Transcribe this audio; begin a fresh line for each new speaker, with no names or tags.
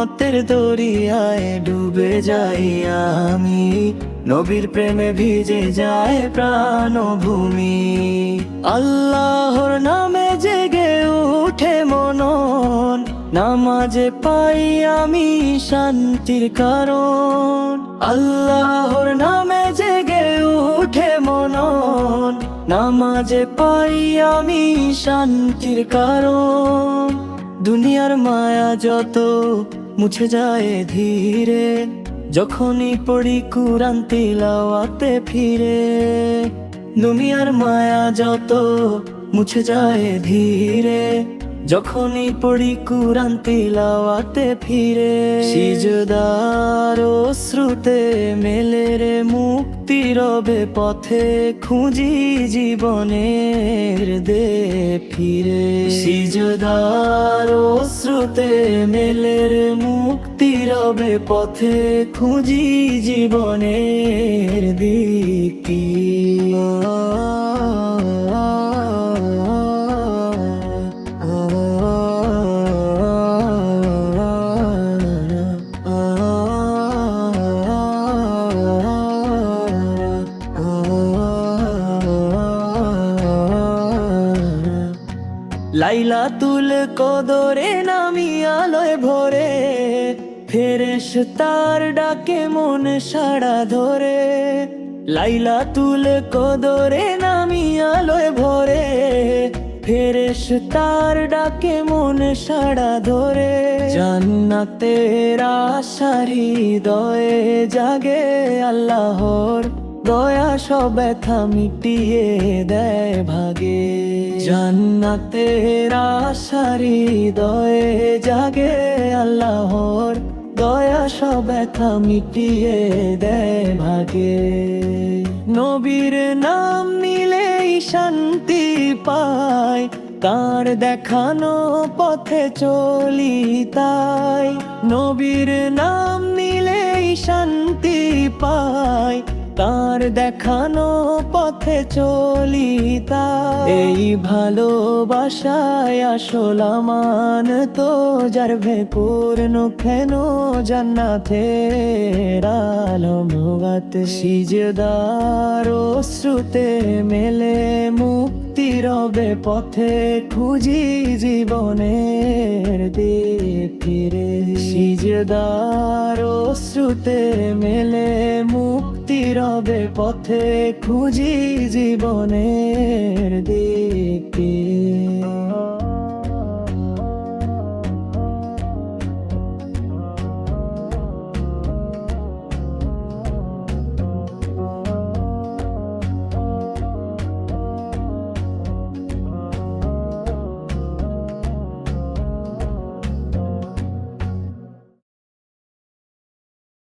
লাহমতের দরিয়ায় ডুবে যাই আমি। নবীর প্রেমে ভিজে যায় প্রাণভূমি। আল্লাহর নামে জেগে উঠে মনন। নামাজে পাই আমি শান্তির কারণ। আল্লাহর নামে জেগে উঠে মনন। নামাজে পাই আমি শান্তির কারণ। দুনিয়ার মায়া যত মুছে যায় ধীরে, যখনই পড়ি কুরান তিলাওয়াতে ফিরে। নুমিয়ার মায়া যত মুছে যায় ধীরে, যখনই পড়ি কুরান তিলাওয়াতে ফিরে। সিজদার শ্রুতে মেলে রে মুক্তি রবে পথে খুঁজি জীবনের দে ফিরে। সিজদার শ্রুতে মেলের মুক্তিরবে মুক্তি রবে পথে খুঁজি জীবনের দিকি লাইলা তুল কদরে নামি আলোয় ভরে ফেরেশ তার ডাকে মন সাড়া ধরে। লাইলা তুল কদরে নামি আলোয় ভরে ফেরেশ তার ডাকে মন সাড়া ধরে। জান্নাতের আশার হৃদয়ে জাগে আল্লাহর দয়া, সব ব্যথা মিটিয়ে দেয় ভাগে। জান্নাতের আশার হৃদয়ে জাগে আল্লাহর। দয়া সব ব্যথা মিটিয়ে দেয় ভাগে। নবীর নাম নিলেই শান্তি পায়, তার দেখানো পথে চলি তাই। নবীর নাম নিলেই শান্তি পায় তার দেখানো পথে চলি এই ভালোবাসায় আসল মান তো, যার পূর্ণ কেন জান্নাতের আলমগাত সিজদার শ্রুতে মেলে মুক্তি রবে পথে খুঁজি জীবনের দিক। ফিরে সিজদার শ্রুতে মেলে নীরবে পথে খুঁজি জীবনের দিকে।